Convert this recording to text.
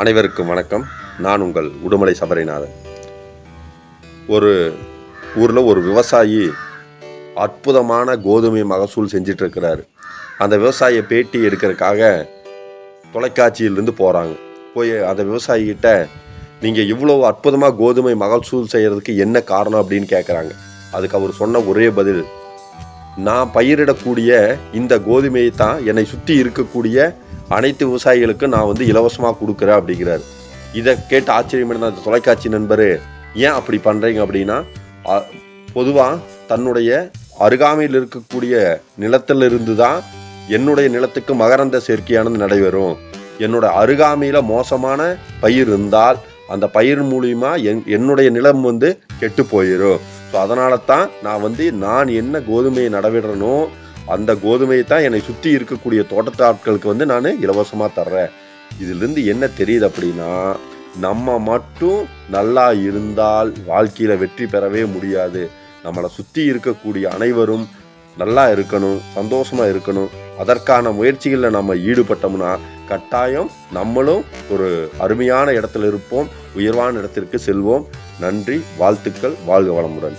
அனைவருக்கும் வணக்கம். நான் உங்கள் உடுமலை சபரிநாதன். ஒரு ஊரில் ஒரு விவசாயி அற்புதமான கோதுமை மகசூல் செஞ்சிட்ருக்கிறாரு. அந்த விவசாயியை பேட்டி எடுக்கிறதுக்காக தொலைக்காட்சியிலிருந்து போகிறாங்க போய் அந்த விவசாயிகிட்ட நீங்கள் இவ்வளோ அற்புதமாக கோதுமை மகசூல் செய்கிறதுக்கு என்ன காரணம்? அப்படின்னு கேட்குறாங்க அதுக்கு அவர் சொன்ன ஒரே பதில் நான் பயிரிடக்கூடிய இந்த கோதுமையை தான் என்னை சுற்றி இருக்கக்கூடிய அனைத்து விவசாயிகளுக்கும் நான் வந்து இலவசமாக கொடுக்குறேன் அப்படிங்கிறார். இதை கேட்டு ஆச்சரியமான அந்த தொலைக்காட்சி நண்பர் ஏன் அப்படி பண்ணுறீங்க அப்படின்னா பொதுவாக தன்னுடைய அருகாமையில் இருக்கக்கூடிய நிலத்திலிருந்து தான் என்னுடைய நிலத்துக்கு மகரந்த சேர்க்கையானது நடைபெறும். என்னோட அருகாமையில் மோசமான பயிர் இருந்தால் அந்த பயிர் மூலியமா என் என்னுடைய நிலம் வந்து கெட்டு போயிடும் ஸோ அதனால தான் நான் வந்து நான் என்ன கோதுமையை நடவிடுறனோ அந்த கோதுமையை தான் என்னை சுற்றி இருக்கக்கூடிய தோட்டத்து ஆட்களுக்கு வந்து நான் இலவசமாக தர்றேன். இதிலிருந்து என்ன தெரியுது அப்படின்னா நம்ம மட்டும் நல்லா இருந்தால் வாழ்க்கையில் வெற்றி பெறவே முடியாது. நம்மளை சுற்றி இருக்கக்கூடிய அனைவரும் நல்லா இருக்கணும் சந்தோஷமாக இருக்கணும். அதற்கான முயற்சிகளில் நம்ம ஈடுபட்டோம்னா கட்டாயம் நம்மளும் ஒரு அருமையான இடத்துல இருப்போம் உயர்வான இடத்திற்கு செல்வோம். நன்றி வாழ்த்துக்கள் வாழ்க வளமுடன்.